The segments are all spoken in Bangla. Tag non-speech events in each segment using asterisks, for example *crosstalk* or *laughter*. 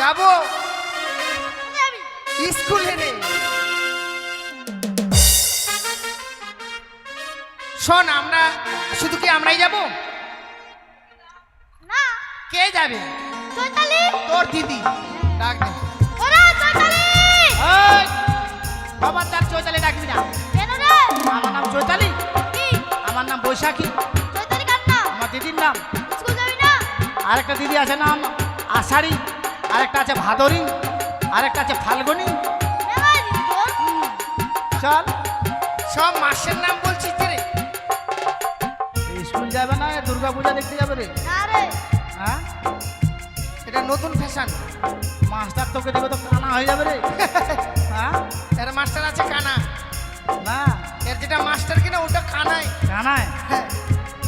যাব? স্কুলে রে শোন আমরা শুধু কি আমরাই যাব? না। কে যাবে? তোর দিদি। ডাক দে। ওরে চৈতালি। চৈতালি ডাকবি না। আমার নাম চৈতালি। আমার নাম বৈশাখী। আমার দিদির নাম। না? আরেকটা দিদি আছে নাম। আষাঢ়ি আরেকটা আছে ভাদরী আরেকটা আছে ফাল্গুনি। চল সব মাসের নাম বলছিস রে। স্কুল যাবে না দুর্গা পূজা দেখতে যাবে রে। হ্যাঁ? এটা নতুন ফ্যাশন মাস্টার তোকে দেবে তো কানা হয়ে যাবে রে। *laughs* হ্যাঁ? এর মাস্টার আছে কানা। না? এর যেটা মাস্টার কিনা ওটা কানায় কানায়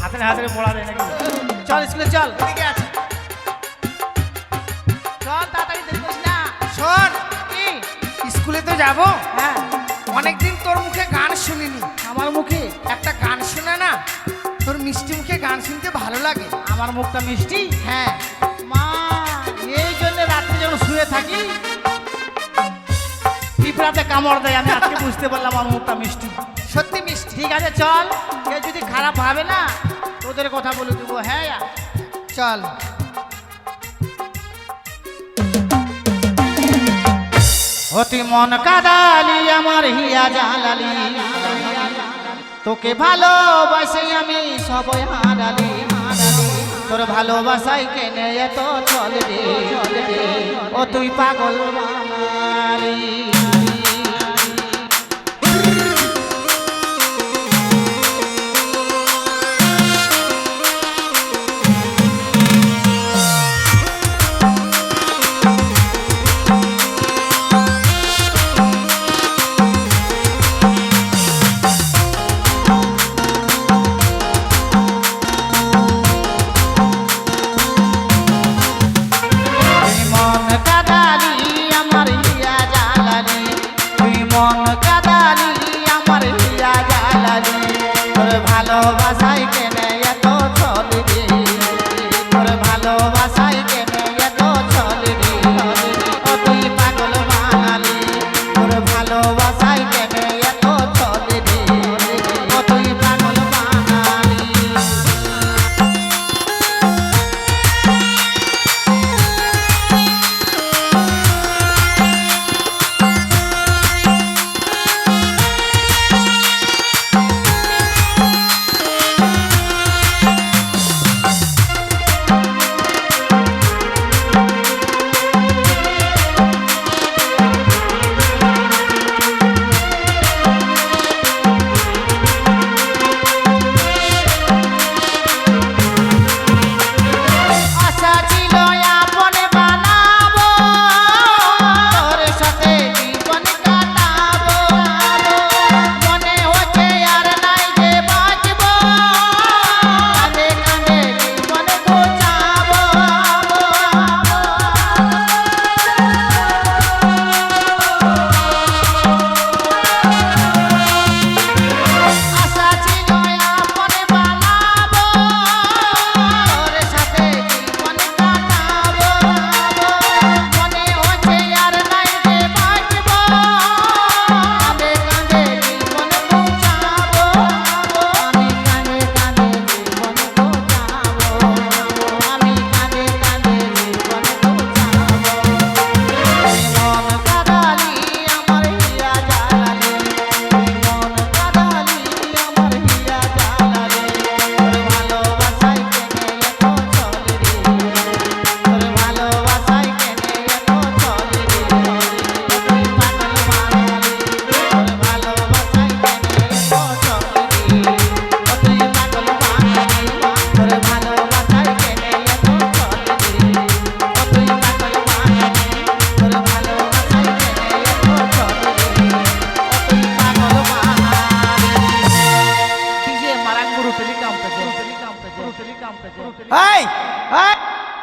হাতে হাতে পড়াবে নাকি? চল স্কুলে চল। ঠিক আছে স্কুলে তো যাব? হ্যাঁ। অনেকদিন তোর মুখে গান শুনিনি। আমার মুখে? একটা গান শোনা না? তোর মিষ্টি মুখে গান শুনতে ভালো লাগে? আমার মুখটা মিষ্টি? হ্যাঁ। মা এই জন্য রাত্রে যখন শুয়ে থাকি। পিঁপড়াতে কামড় দেয় আমি আজকে বুঝতে পারলাম আমার মুখটা মিষ্টি। সত্যি মিষ্টি? ঠিক আছে চল। কেউ যদি খারাপ ভাবে না তোদের কথা বলে দেবো। হ্যাঁ চল। অতি মন কাদালি, আমার হিয়া জালালি। তোকে ভালোবাসি আমি, সবই হারালি। তোর ভালোবাসাই কেনে এত চলবে? ও তুই পাগল বাঙালি।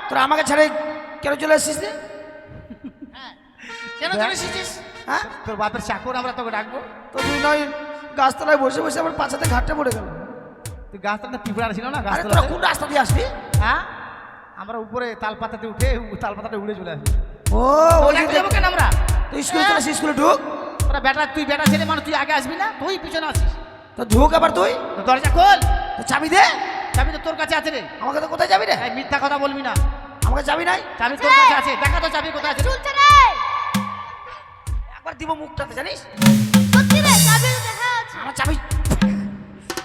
তোরা আমাকে ছেড়ে কেন চলে এসেছিস রে? কেন চলে এসেছিস? হ্যাঁ? তোর বাপের চাকর আমরা তোকে ডাকবো। তো তুই নয় গাছতলায় বসে বসে আমার পাছাতে ঘাটটা পড়ে গেল। তুই গাছটা পিঁপড়া ছিল না আরে গাছতলা তোরা কোন রাস্তা দিয়ে আসবি হ্যাঁ? আমরা উপরে তালপাতাতে উঠে তালপাতাতে উড়ে চলে আসি। ও ওই যাব কেন আমরা? তুই স্কুলে চলে আসিস, স্কুলে ঢুক। তোরা বেটা তুই বেটা ছেলে মানুষ তুই আগে আসবি না? তুই পিছনে আসিস। তো ঢুক আবার তুই। দরজা খোল। তো চাবি দে। চাবি তো তোর কাছে আছে রে। আমাকে তো কোথায় যাবি রে? এই মিথ্যা কথা বলবি না। আমাকে যাবি নাই? চাবি তোর কাছে আছে। দেখা তো চাবি কোথায় আছে। চলছে রে। একবার দিব মুখটাতে জানিস? সত্যি রে চাবি দেখা আছে। আমার চাবি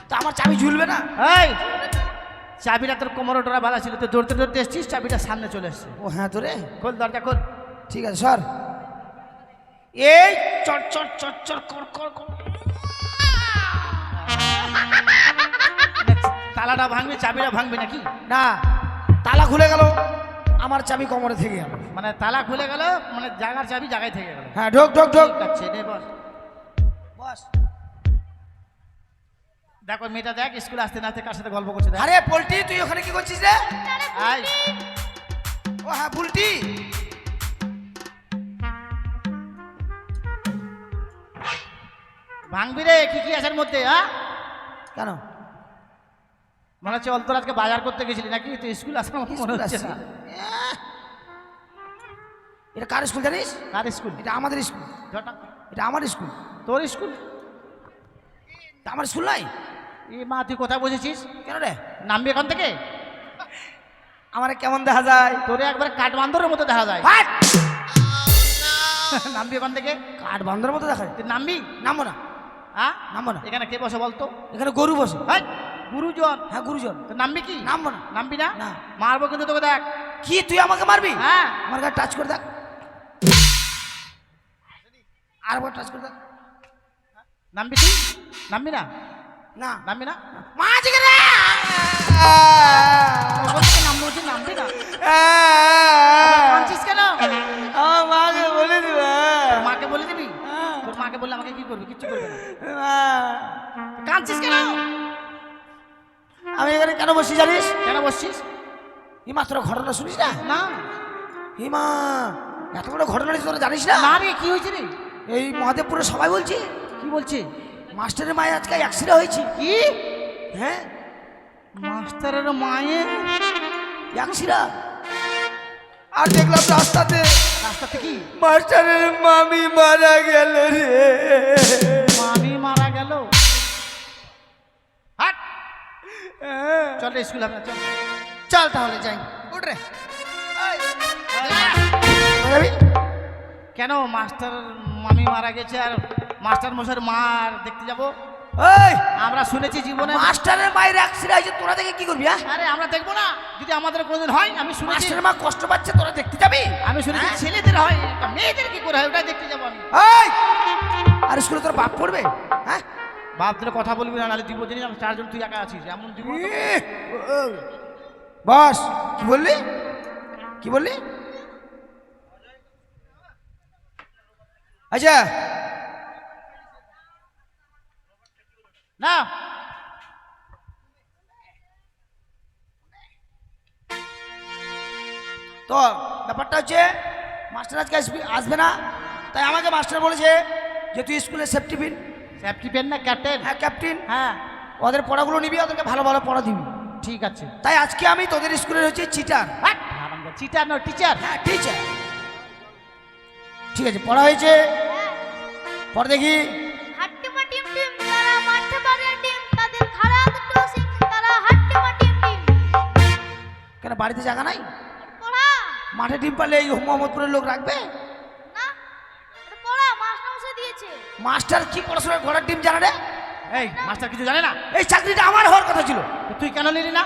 তো আমার চাবি ঝুলবে না। এই চাবিটা তোর কোমরে ডোরা বাঁধা ছিল তো দৌড়তে দৌড়তে এসছিস চাবিটা সামনে চলে এসছে। ও হ্যাঁ তো রে খোল দরজা খোল। ঠিক আছে স্যার এই চট চট চট চট কর কর কর। তালাটা ভাঙবে চাবিটা ভাঙবি নাকি? না তালা খুলে গেল আমার চাবি কোমরে থেকে গেল। মানে তালা খুলে গেল মানে জায়গার চাবি জায়গায় থেকে গেল। হ্যাঁ ঢোক ঢোক ঢোক। ঠিক নে বস। বস। দেখো মেয়েটা দেখ স্কুলে আসতে না আসতে কার সাথে গল্প করছে দেখ। আরে পোল্টি তুই ওখানে কি করছিস রে? আয়। ও হ্যাঁ বুলটি ভাঙবি রে কি কি আছে এর মধ্যে হ্যাঁ কেন? মনে হচ্ছে অন্তর আজকে বাজার করতে গেছিলি নাকি? তুই স্কুল আসার মতো মনে হচ্ছে না! এটা কার স্কুল জানিস? কার স্কুল? এটা আমাদের স্কুল। এটা আমার স্কুল। তোর স্কুল? তা আমার স্কুল নাই? এ মা তুই কোথায় বসেছিস? কেন রে? নামবি এখান থেকে? আমার কেমন দেখা যায়? তোরে একবার কাঠবান্ধরের মতো দেখা যায়! *laughs* নামবি ওখান থেকে? কাঠ বান্ধার মতো দেখা যায়। তুই নামবি? নামবো না। হ্যাঁ নামবো না। এখানে কে বসে বলতো? এখানে গরু বসে। হাই, গুরুজন। হ্যাঁ গুরুজন। তো নামবি কি? নামবো না। নামবি না? না। মারবো কিন্তু তোকে দেখ। কি তুই আমাকে মারবি? হ্যাঁ। আমার গায়ে টাচ করে দেখ। আর টাচ করে দেখ। নামবি তুই? নামবি না? না। নামবি না? মা আজকে রে নামবো না। কাঁদছিস কেন? মাকে বলে দিবে। মাকে বলে দিবি? তোর মাকে বললে আমাকে কি করবি? কিচ্ছু করবে না। কাঁদছিস কেন? আমি এখানে কেন বসি জানিস? কেন বসছিস? হিমা তোরা ঘটনা শুনিস না? না। হিমা এত বড় ঘটনা তোরা জানিস না? না রে কি হয়েছে রে? এই মহাদেবপুরে সবাই বলছে। কি বলছে? মাস্টারের মায়ের আজকে অ্যাক্সিডেন্ট হয়েছে। কি? হ্যাঁ? মাস্টারের মায়ের? অ্যাক্সিডেন্ট আর দেখলাম রাস্তাতে। রাস্তাতে কি? মাস্টারের মামি মারা গেল রে। চল রে স্কুল আমরা চল। চল তাহলে যাই। উঠ রে। কেন মাস্টার মামি মারা গেছে আর মাস্টার মশাইয়ের মার দেখতে যাব? এই। আমরা শুনেছি জীবনে মাস্টারের মায়ের অ্যাক্সিডেন্ট হয়েছে তোরা দেখে কি করবি হ্যাঁ? আরে আমরা দেখব না। যদি আমাদের কোনোদিন হয় আমি শুনেছি মাস্টারের মা কষ্ট পাচ্ছে তোরা দেখতে যাবি? আমি শুনেছি হ্যাঁ? ছেলেদের হয় মেয়েদের কি করে হয় ওটাই দেখতে যাব আমি। এই। আর স্কুলে তোর বাপ পড়বে হ্যাঁ? বাপ তোর কথা বলবি না নাহলে দিব জানি চারজন তুই একা আছিস এমন দিব বস কি বললি? কি বললি? আচ্ছা। না। তো ব্যাপারটা হচ্ছে মাস্টার আজকে আসবি আসবে না তাই আমাকে মাস্টার বলেছে যে তুই স্কুলে সেফটি পিন পেন না ক্যাপ্টেন হ্যাঁ ক্যাপ্টেন হ্যাঁ। ওদের পড়াগুলো নিবি ওদেরকে ভালো ভালো পড়া দিবি। ঠিক আছে। তাই আজকে আমি তোদের স্কুলের হচ্ছে চিটার চিটার না টিচার হ্যাঁ টিচার ঠিক আছে পড়া হয়েছে। দেখি। মাঠে পারে টিম কেন বাড়িতে জায়গা নাই? মাঠে ডিম পারলে এই মোহাম্মদপুরের লোক রাখবে? মাস্টার কি পড়াশোনা ঘোড়ার ডিম জানা রে? এই মাস্টার কিছু জানে না? এই চাকরিটা আমার হওয়ার কথা ছিল। তুই কেন নিলি না?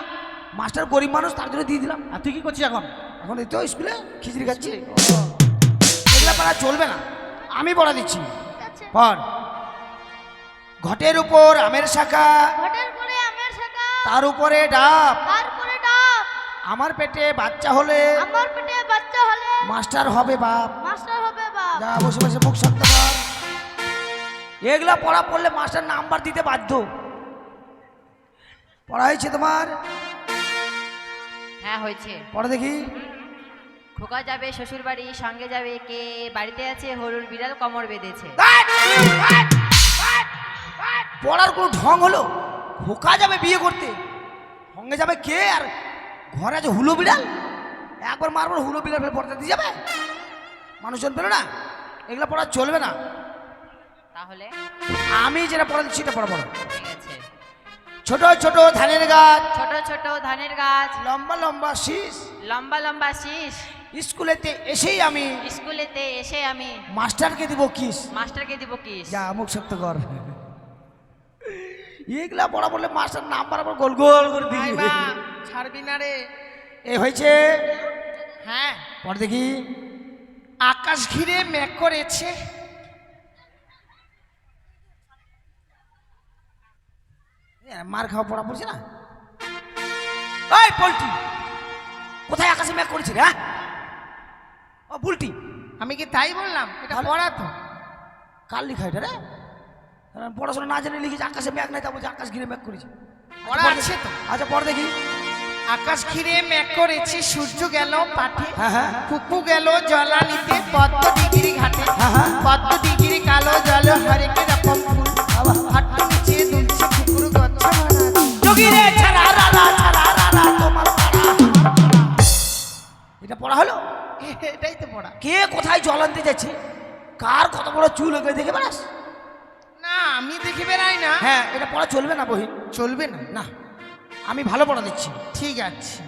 মাস্টার গরিব মানুষ তার জন্য দিয়ে দিলাম। আর তুই কি করছিস এখন? এখন এই তো স্কুলে খিচড়ি খাচ্ছি। এগুলা পাড়া চলবে না। আমি পড়া দিচ্ছি। পড়। ঘটের উপর আমের শাখা। ঘটের পরে আমের শাখা। তার উপরে ডাব। ডাব। আমার পেটে বাচ্চা হলে আমার পেটে বাচ্চা হলে মাস্টার হবে বাপ। মাস্টার হবে বাপ। যা বসে বসে মুখ শান্ত কর। এগুলা পড়া পড়লে মাস্টার নাম্বার দিতে বাধ্য। পড়া হয়েছে তোমার? হ্যাঁ হয়েছে। পড়া দেখি। খোকা যাবে শ্বশুর বাড়ি সঙ্গে যাবে কে বাড়িতে আছে হরুর বিড়াল কমর বেঁধেছে। পড়ার কোনো ঢং হলো? খোকা যাবে বিয়ে করতে। সঙ্গে যাবে কে? আর ঘরে আছে হুলো বিড়াল? একবার মারবার হুলো বিড়াল পড়তে দিয়ে যাবে? মানুষজন পেল না? এগুলো পড়া চলবে না। তাহলে? আমি যেটা পড়া দিচ্ছি সেটা পড়া পড়ো ঠিক আছে। ছোট ছোট ধানের গাছ। ছোট ছোট ধানের গাছ। লম্বা লম্বা শীষ। লম্বা লম্বা শীষ। স্কুলেতে এসেই আমি স্কুলেতে এসে আমি মাস্টারকে দিব কিস। মাস্টারকে দিব কিস। যা মুখ শক্ত কর। এগুলা পড়া বললে মাস্টার নাম বরাবর গোল গোল করে ভাই দিবি ছাড়বি না রে। এ হয়েছে? হ্যাঁ। পড় দেখি। আকাশ ঘিরে মেঘ করেছে। মার খাওয়া পড়া পড়ছে না? ওই পোল্ট্রি! কোথায় আকাশে মেঘ করেছে রে হ্যাঁ? ও বুলটি! আমি কি তাই বললাম? এটা? পড়া তো। কার লিখা এটা রে? পড়াশোনা না জানে লিখেছে আকাশে মেঘ নাই তা বলছে আকাশ ঘিরে মেঘ করেছি। পড়া আছে তো। আচ্ছা পড় দেখি। আকাশ ঘিরে মেঘ করেছি সূর্য গেল পাঠে। হ্যাঁ হ্যাঁ। কুকু গেল জলানিতে পদ্ম ডিগিরি ঘাটে। পদ্ম ডিগিরি কালো জল হরেক রকম ফুল। হাট্টু ছাড়া ছাড়া তোমার এটা পড়া হলো? এটাই তো পড়া। কে কোথায় জল আনতে যাচ্ছে? কার কত বড় চুল ওকে দেখে বেড়াস? না আমি দেখে বেড়াই না। হ্যাঁ এটা পড়া চলবে না বহিন। চলবে না? না আমি ভালো পড়া দিচ্ছি ঠিক আছে।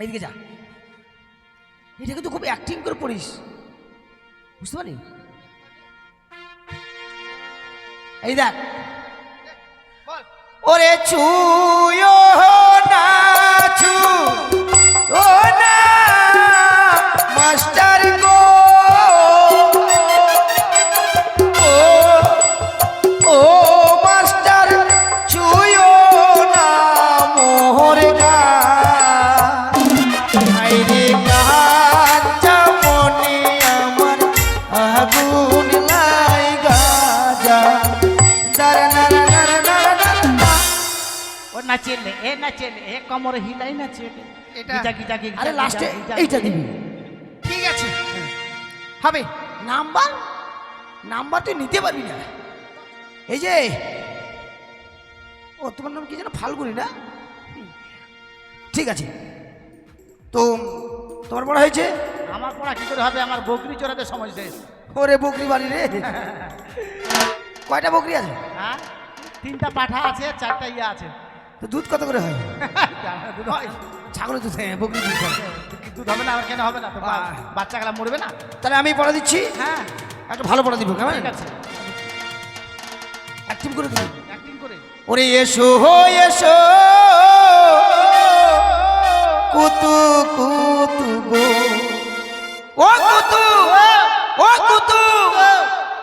এইদিকে যা। এটা কিন্তু খুব অ্যাক্টিং করে পড়িস। বুঝতে পারি এই দেখ ওরে ছুয়ো না। কমর হিলাই নাচেলে এটা- গিজা গিজা গিজা আরে লাস্টে এইটা। দিবি। ঠিক আছে। হবে। নাম্বার? নাম্বার তুই নিতে পারবি না। এই যে ও তোমার নাম কি যেন? ফাল্গুনি না? ঠিক আছে। তো তোমার বড় হয়েছে? আমার পড়া কি করে হবে? আমার বকরি চড়াতে সময় শেষ। ওরে বকরি বাড়ি রে। *laughs* কয়টা বকরি আছে? হ্যাঁ? তিনটা পাঠা আছে চারটা ইয়ে আছে। তো দুধ কত করে হয়? *laughs* দুধ হয়? ছাগলের দুধ হ্যাঁ বকরি দুধ। হয়। দুধ হবে না আমার কেন হবে না? তো বাচ্চা গেলা মরবে না? তাহলে আমি পড়া দিচ্ছি? হ্যাঁ। একটা ভালো পড়া দিব কেমন? ঠিক আছে। অ্যাক্টিভ করে দিবি? অ্যাক্টিং করে। ওরে এসো হো এসো। কুতু কুতু গো। ও কুতু ও কুতু।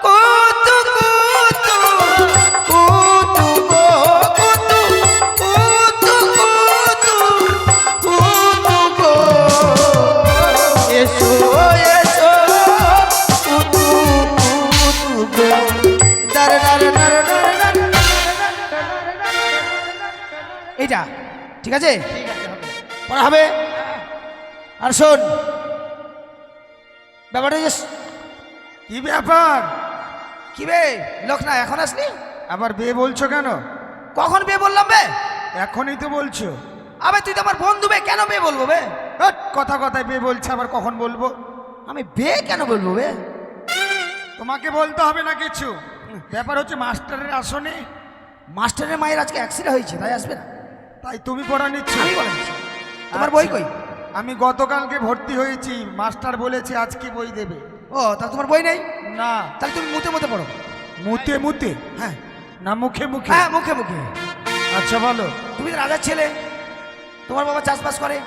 কুতু ঠিক আছে? পড়া হবে। আর শোন ব্যাপারটা যে কি ব্যাপার? কি বে লোক না এখন আসলি? আবার বে বলছো কেন? কখন বে বললাম বে? এখনই তো বলছো। আবে তুই তো আমার বন্ধু বে কেন বে বলব বে? কথা কথায় বে বলছে আবার কখন বলব? আমি বে কেন বলব বে? তোমাকে বলতে হবে না কিছু। ব্যাপার হচ্ছে মাস্টারের আসনে। মাস্টারের মায়ের আজকে অ্যাক্সিডেন্ট হয়েছে তাই আসবে না? তাই তুমি পড়া নিচ্ছ। তোমার বই। কই? আমি গতকালকে ভর্তি হয়েছি মাস্টার বলেছে আজকে বই দেবে। ও তা তোমার বই নেই? না। তাহলে তুমি মুতে মুতে পড়ো। মুতে মুতে? হ্যাঁ। না মুখে মুখে। হ্যাঁ মুখে মুখে। আচ্ছা বলো। তুমি রাজার ছেলে। তোমার বাবা চাষবাস করে।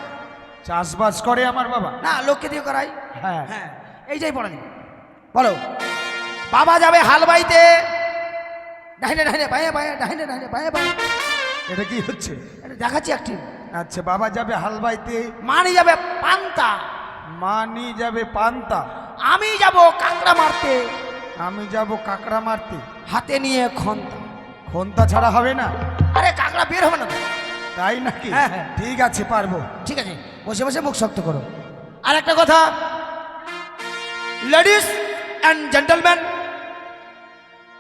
চাষবাস করে আমার বাবা? না লোককে দিয়ে করাই হ্যাঁ। হ্যাঁ এইটাই পড়া দিবি বলো। বাবা যাবে হাল বাইতে ডাইনে ডাইনে বায়ে বায়ে ডাইনে ডাইনে বায়ে বায়ে এটা কি হচ্ছে? এটা দেখাচ্ছি একটি আচ্ছা বাবা যাবে হাল বাইতে মানি যাবে পান্তা। মানি যাবে পান্তা। আমি যাব কাঁকড়া মারতে। আমি যাব কাকড়া মারতে। হাতে নিয়ে খন্তা। খন্তা ছাড়া হবে না? আরে কাঁকড়া বের হবে না তাই নাকি? হ্যাঁ, হ্যাঁ। ঠিক আছে পারব। ঠিক আছে বসে বসে মুখ শক্ত করো। আর একটা কথা। Ladies and gentleman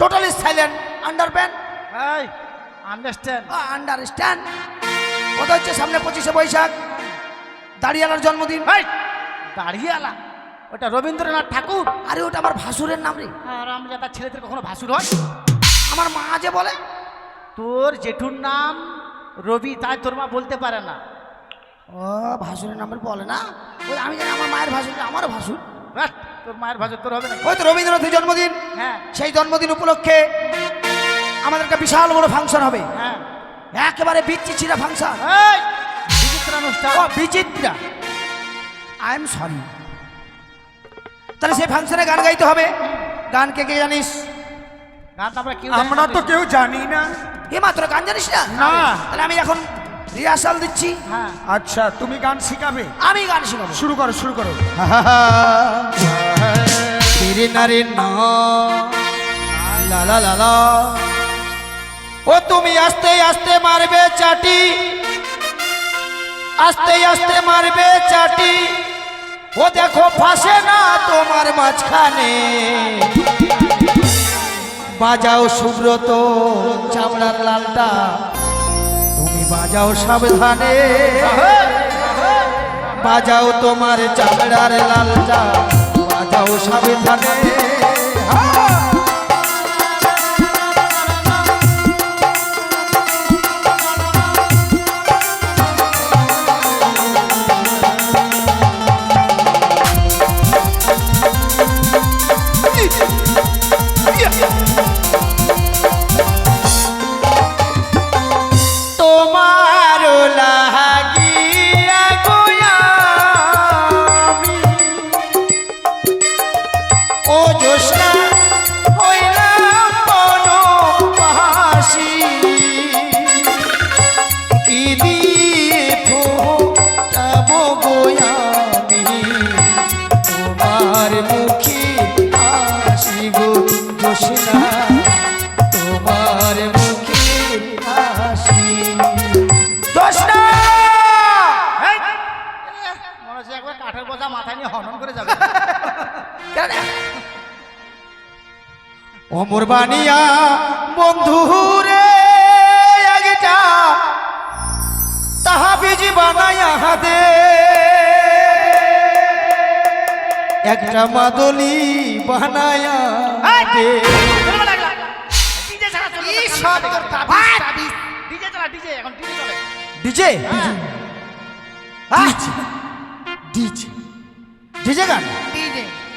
totally silent আন্ডারপ্যান এই আন্ডারস্ট্যান্ড আন্ডারস্ট্যান্ড কথা হচ্ছে সামনে পঁচিশে বৈশাখ দাঁড়িয়ালার জন্মদিন। এই দাঁড়িয়ে ওটা রবীন্দ্রনাথ ঠাকুর। আরে ওটা আমার ভাসুরের নাম রে। আর আমরা তার ছেলেদের কখনো ভাসুর হয় আমার মা যে বলে তোর জেঠুর নাম রবি তাই তোর মা বলতে পারে না। ও ভাসুরের নাম বলে না? ওই আমি জানি আমার মায়ের ভাসুর আমারও ভাসুর। তোর মায়ের ভাসুর তোর হবে না। ওই তো রবীন্দ্রনাথের জন্মদিন। হ্যাঁ। সেই জন্মদিন উপলক্ষে আমাদের একটা বিশাল বড় ফাংশন হবে। হ্যাঁ। একেবারে বিচ্ছি ছিঁড়া ফাংশন। এই বিচিত্র অনুষ্ঠান ও বিচিত্রা। আই এম সরি তাহলে সেই ফাংশনে গান গাইতে হবে। গান কে কে জানিস আমরা আমরা তো কেউ জানি না। এ মাত্র গান জানিস না? না। তাহলে আমি এখন রিহার্সাল দিচ্ছি। হ্যাঁ। আচ্ছা তুমি গান শিখাবে? আমি গান শিখাবো। শুরু করো শুরু করো। *laughs* নারে না। লা লা লা লা। ও তুমি আস্তে আস্তে মারবে চাটি। আস্তে আস্তে মারবে চাটি। ও দেখো ফাঁসে না তোমার মাঝখানে। বাজাও সুব্রত চামড়ার লালটা। তুমি বাজাও সাবধানে। বাজাও তোমার চামড়ার লালটা। বাজাও সাবধানে। তোমার হচ্ছে একবার কাঠের বোঝা মাথায় নিয়ে হনন করে যাবে। অমর বানিয়া বন্ধু রে একটা তাহা বীজ বানায়া হাতে। একটা মাদলি বানায়া দে ডিজে ডিজে। ডিজে ডিজে গান?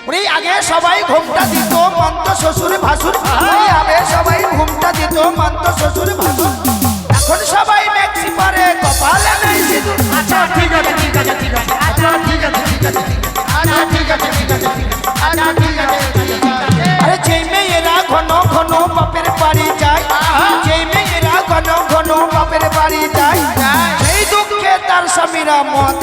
ওরে আগে সবাই ঘুমটা দিত মন্ত শ্বশুর ভাসুর আগে সবাই ঘুমটা দিত মন্ত শ্বশুর ভাসুর। এখন সবাই ম্যাক্সি পারে কপালে নেই সিঁদুর। আচ্ছা ঠিক আছে ঠিক আছে ঠিক আছে। আচ্ছা ঠিক আছে ঠিক আছে আচ্ছা ঠিক আছে ঠিক আছে আচ্ছা ঠিক আছে আরে যেই মেয়েরা ঘন ঘন বাপের বাড়ি যায় যেই মেয়েরা ঘন ঘন বাপের বাড়ি যায় সেই দুঃখে তার স্বামীরা মদ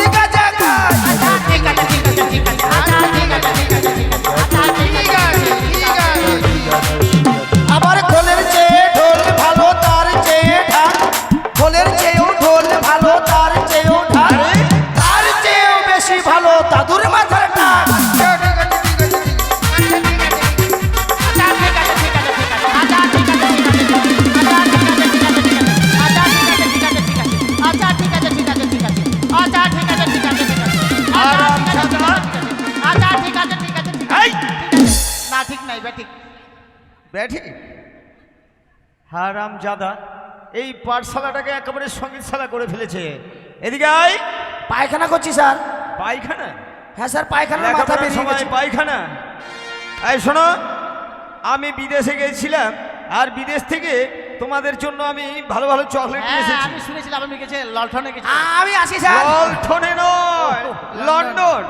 জাদা এই পাঠশালাটাকে একেবারে সঙ্গীতশালা করে ফেলেছে। এদিকে আয়। পায়খানা করছি স্যার? পায়খানা? হ্যাঁ স্যার পায়খানা মাথা বেরিয়ে গেছে। পায়খানা? এই শোনো আমি বিদেশে গেছিলাম আর বিদেশ থেকে তোমাদের জন্য আমি ভালো ভালো চকলেট নিয়ে হ্যাঁ এসেছি। আমি শুনেছিলাম আপনি গেছে ললঠনে গেছে। আমি আসি স্যার। ললঠনে নয় লন্ডন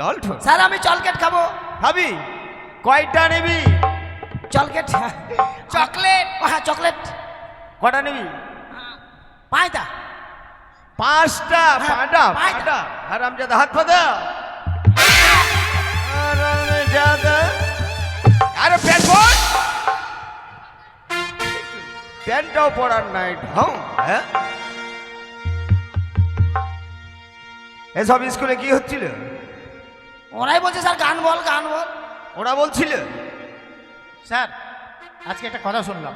ললঠন স্যার আমি চলকেট খাব। ভাবি কয়টা নিবি? Chocolate chocolate? হ্যাঁ চকলেট। কটা নিবি? পায়তা পাঁচটা হ্যাঁ, পাঁটা পাঁচটা। পাঁটা হারামজাদা হাত পাতা হারামজাদা। আরে প্যান্ট পর। প্যান্টটাও পরার নাই ঢং হ্যাঁ? এসব স্কুলে কি হচ্ছিল? ওরাই বলছে স্যার গান বল গান বল। ওরা বলছিল স্যার আজকে একটা কথা শুনলাম।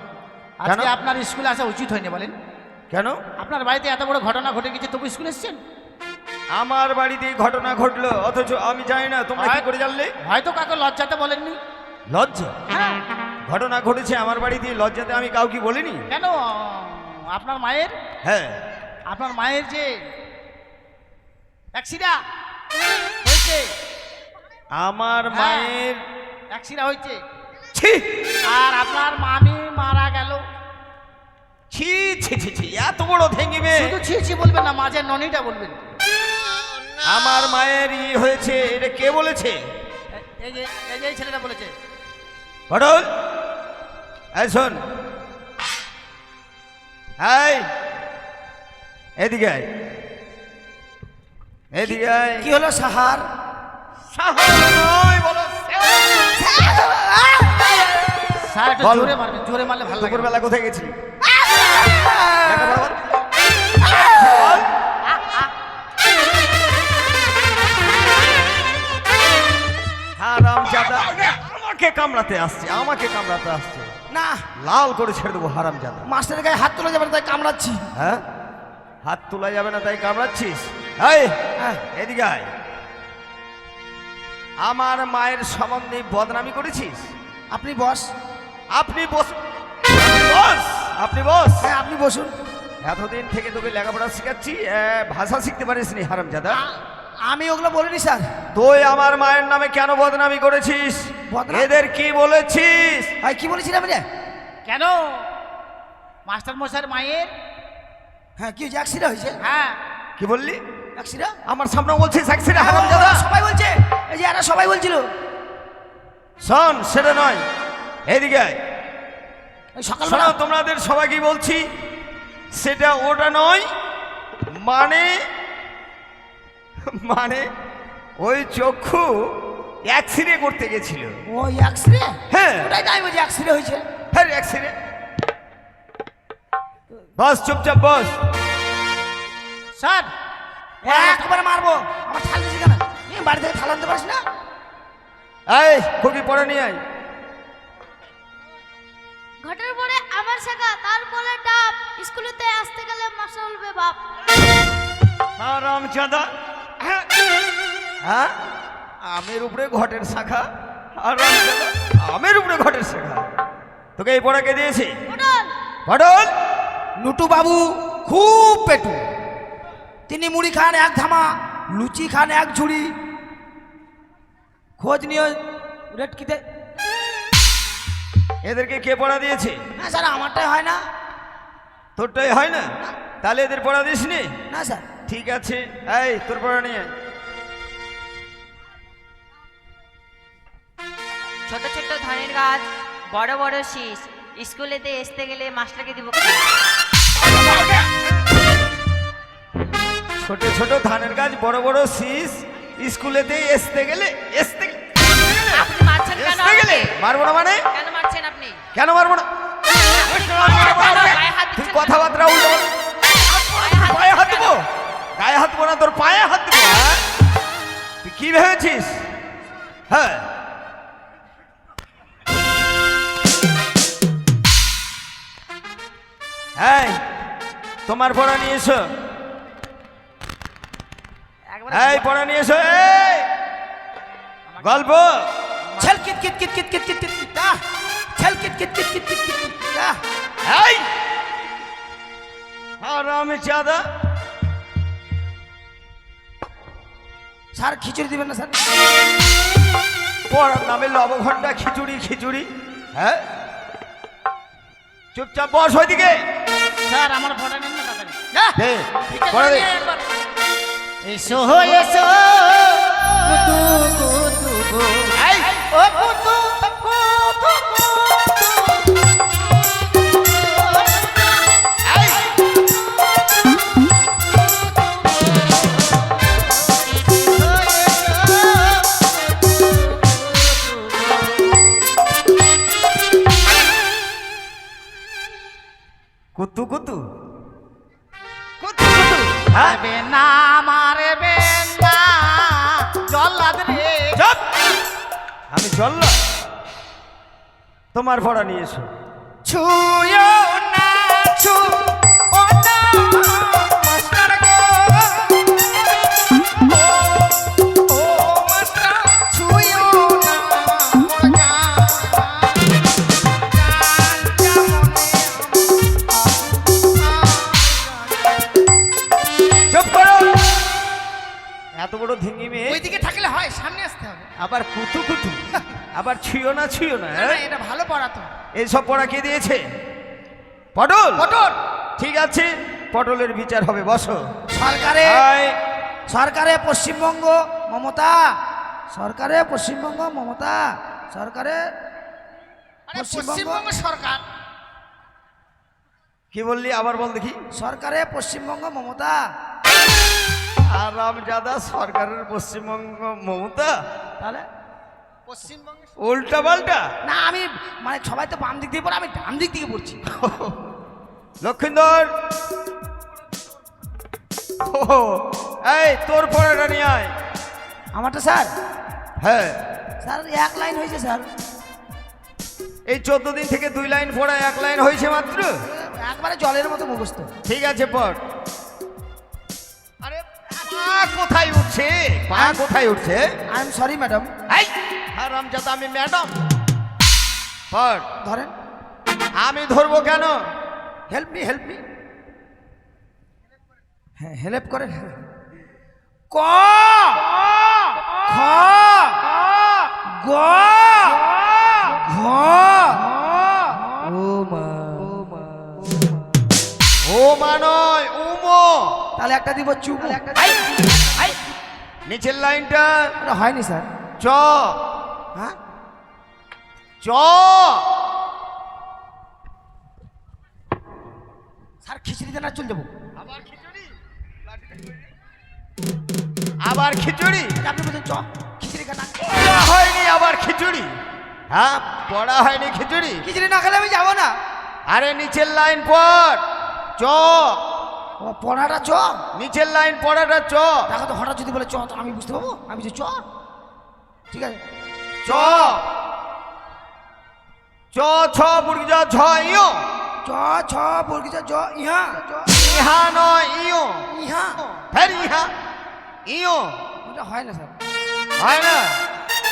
আজকে? আপনার স্কুলে আসা উচিত হয়নি বলেন। কেন? আপনার বাড়িতে এত বড় ঘটনা ঘটে গেছে তবু স্কুলে এসেছেন? আমার বাড়িতে ঘটনা ঘটলো অথচ আমি জানি না তোমরা কি করে জানলে? হয়তো কাকে লজ্জাতে বলেননি। লজ্জা? হ্যাঁ। ঘটনা ঘটেছে আমার বাড়িতে লজ্জাতে আমি কাউকে বলিনি? কেন? আপনার মায়ের? হ্যাঁ। আপনার মায়ের যে অ্যাক্সিডা হয়েছে? আমার হ্যাঁ। মায়ের অ্যাক্সিডা হয়েছে? ছি। আর আপনার মামি মারা গেল। ছি ছি ছি ছি এত বড় ভেঙিবে শুধু ছি ছি বলবেন না মাঝের ননিটা বলবেন। আমার মায়ের ই হয়েছে এটা কে বলেছে? এই যে এই যে এই ছেলেটা বলেছে। পটল? এই শোন। এই এদিকে এদিকে কি হলো সাহার? সাহস নয়, বলো। স্যার একটু জোরে মারবেন জোরে মারলে ভালো লাগে দুপুরবেলা কোথায় গেছিলি। হারাম জাদা আমাকে কামড়াতে আসছে আমাকে কামড়াতে আসছে। না। লাল করে ছেড়ে দেবো হারাম জাদা। মাস্টারের গায়ে হাত তোলা যাবে না, তাই কামড়াচ্ছি। হ্যাঁ? হাত তোলা যাবে না তাই কামড়াচ্ছিস? এই হ্যাঁ। এদিকে আয়। আমার মায়ের সম্বন্ধে বদনামি করেছিস? আপনি বস আপনি বস আপনি বস আপনি বস। হ্যাঁ আপনি বসুন। এতদিন থেকে তোকে লেখাপড়া শিখাচ্ছি ভাষা শিখতে পারিস নি হারাম জাদা আ- আমি ওগুলো বলিনি স্যার। তুই আমার মায়ের নামে কেন বদনামি করেছিস? এদের কি বলেছিস? ভাই কি বলেছিলাম রে কেন? মাস্টার মশাইয়ের মায়ের? হ্যাঁ কি হয়েছে? অ্যাক্সিডেন্ট হয়েছে? হ্যাঁ। কি বললি? অ্যাক্সিডেন্ট আমার সামনে বলছিস অ্যাক্সিডেন্ট হারাম জাদা সবাই বলছে। এই যে এরা সবাই বলছিল। শোন সেটা নয়। এদিকে শোনো তোমাদের সবাইকে বলছি সেটা ওটা নয় মানে মানে ওই চক্ষু অ্যাক্সিডে করতে গেছিল। ওই অ্যাক্সিডেন্ট হ্যাঁ। ওটাই তাই বলছি অ্যাক্সিডেন্ট হয়েছে? হ্যাঁ অ্যাক্সিডে বস চুপচাপ বস। স্যার একবার মারবো। আমার থাল এই বাড়ি থেকে থাল আনতে পারিস না? এই খুবই পড়ে নিয়ে আয়। ঘটের পরে আমার শেখা তারপরে ডাব স্কুলেতে আসতে গেলে মাস্টার বলবে বাপ। আরাম চাঁদা। হ্যাঁ আমের উপরে ঘটের শাখা। চাঁদা। আমের উপরে ঘটের শাখা। তোকে এই পড়া কে দিয়েছে? পটল। পটল? নুটু বাবু খুব পেটু। তিনি মুড়ি খান এক ধামা লুচি খান এক ঝুড়ি। খোঁজ নিয়ে রেট কিতে এদেরকে কে পড়া দিয়েছে? না স্যার আমারটাই হয় না। তোরটাই হয় না? তাহলে এদের পড়া দিসনি? না স্যার। ঠিক আছে। এই তোর পড়া নিয়ে ছোট ছোট ধানের গাছ বড় বড় শীষ স্কুলেতে আসতে গেলে মাস্টারকে দিব। ছোট ছোট ধানের গাছ বড় বড় শীষ স্কুলেতে আসতে গেলে আসতে গেলে মারবো না মানে? কেন মারছেন আপনি? কেন মারবো না? তুই কথাবার্তা উল্টো পায়ে হাত দেবো? গায়ে হাত দেবো না তোর পায়ে হাত দেবো হ্যাঁ? তুই কি ভেবেছিস? হ্যাঁ? এই তোমার পড়া নিয়ে এসো। একবার এই পড়া নিয়ে এসো এই! গল্প! ছেল কিট কিট কিট কিট কিট কিট কিট কিট দা ছেল কিট কিট কিট কিট কিট কিট কিট দা এই আরামে চাঁদা স্যার খিচুড়ি দিবেন না স্যার পড়ার নামে লবঘণ্টা খিচুড়ি খিচুড়ি হ্যাঁ চুপচাপ বস ওইদিকে স্যার আমার ফটো নেন না তাড়াতাড়ি এসো এসো কুতু কুতু โอ้ยพูดตู้ তোমার পড়া নিয়ে এসো ছুয়ো আবার ছুঁয়ো না ছুঁয়ো না হ্যাঁ? এটা ভালো পড়াতো এইসব পড়া কে দিয়েছে? পটল? পটল। ঠিক আছে পটলের বিচার হবে বসো। সরকারে সরকারে পশ্চিমবঙ্গ মমতা সরকারে পশ্চিমবঙ্গ মমতা সরকারে আরে পশ্চিমবঙ্গ- সরকার। কি বললি? আবার বল দেখি। সরকারে পশ্চিমবঙ্গ মমতা। আর আরামজাদা সরকারের পশ্চিমবঙ্গ মমতা? তাহলে? উল্টা পাল্টা। না আমি মানে সবাই তো বাম দিক দিয়ে পড়ে আমি ডান দিক থেকে পড়ছি। *laughs* লক্ষিন্দর। ও, এই তোর পড়াটা নিয়ে আয়। আমারটা স্যার? হ্যাঁ। স্যার এক লাইন হয়েছে স্যার। এই চোদ্দ দিন থেকে দুই লাইন পড়া এক লাইন হয়েছে মাত্র? একবারে জলের মতো মুখস্থ। ঠিক আছে পড়। আরে পা কোথায় উঠছে? পা কোথায় উঠছে? I am sorry madam. এই হারামজাদা আমি ম্যাডাম। ধরেন। আমি ধরবো কেন? হেল্প মি হেল্প মি হ্যাঁ হেল্প করেন ক! খ! গ! ঘ! ও মা। ও মা নয় উমো তাহলে একটা দিব আই। নিচের লাইনটা। হয়নি স্যার। চ। হ্যাঁ? চ স্যার খিচড়ি দেন আর চল যাব আবার খিচুড়ি? আবার খিচুড়ি? আপনি বলছেন চ খিচড়ি খানা। হয়নি আবার খিচুড়ি। হ্যাঁ পড়া হয়নি খিচুড়ি। খিচুড়ি না খেলে আমি যাব না। আরে নিচের লাইন পড়। চ ও পড়াটা চ নিচের লাইন পড়াটা চ দেখো তো হঠাৎ যদি বলে চ তো আমি বুঝতে পারব? আমি যে চ ঠিক আছে। চ চ ছ বুড়ি যা ঝ ইয়। চ ছ ইহা চ ইহা। নয় ইয়। ইহা। ফের ইহা। ইয়। ওটা হয় না স্যার। হয় না?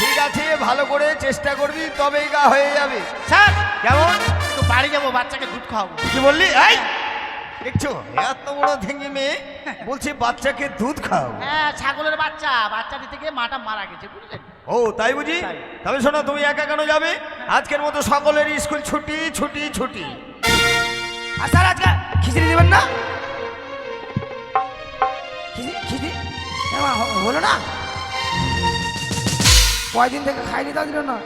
ঠিক আছে ভালো করে চেষ্টা করবি তবেই গা হয়ে যাবে। স্যার কেমন? একটু বাড়ি যাব বাচ্চাকে দুধ খাওয়াবো। কি বললি? এই! দেখছ এত বড় ভেঙে মেয়ে বলছে বাচ্চাকে দুধ খাও হ্যাঁ ছাগলের বাচ্চা বাচ্চা দিতে গিয়ে মাটা মারা গেছে বুঝলেন? ও তাই বুঝি? তবে শোনো তুমি একা কেন যাবে? আজকের মতো সকলের স্কুল ছুটি ছুটি ছুটি। আর স্যার আজকে খিচড়ি দেবেন না? খিচড়ি হলো না? কয়দিন থেকে খাইনি তা দিল না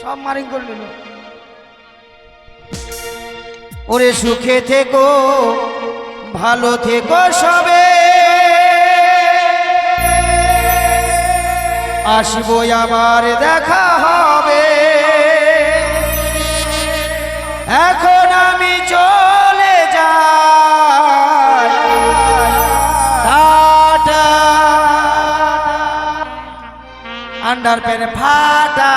সব মারিং করে নিল। ওরে সুখে থেকো ভালো থেকো সবে। আসব আবার দেখা হবে। এখন আমি চলে যা আন্ডার প্যান্ট ফাটা।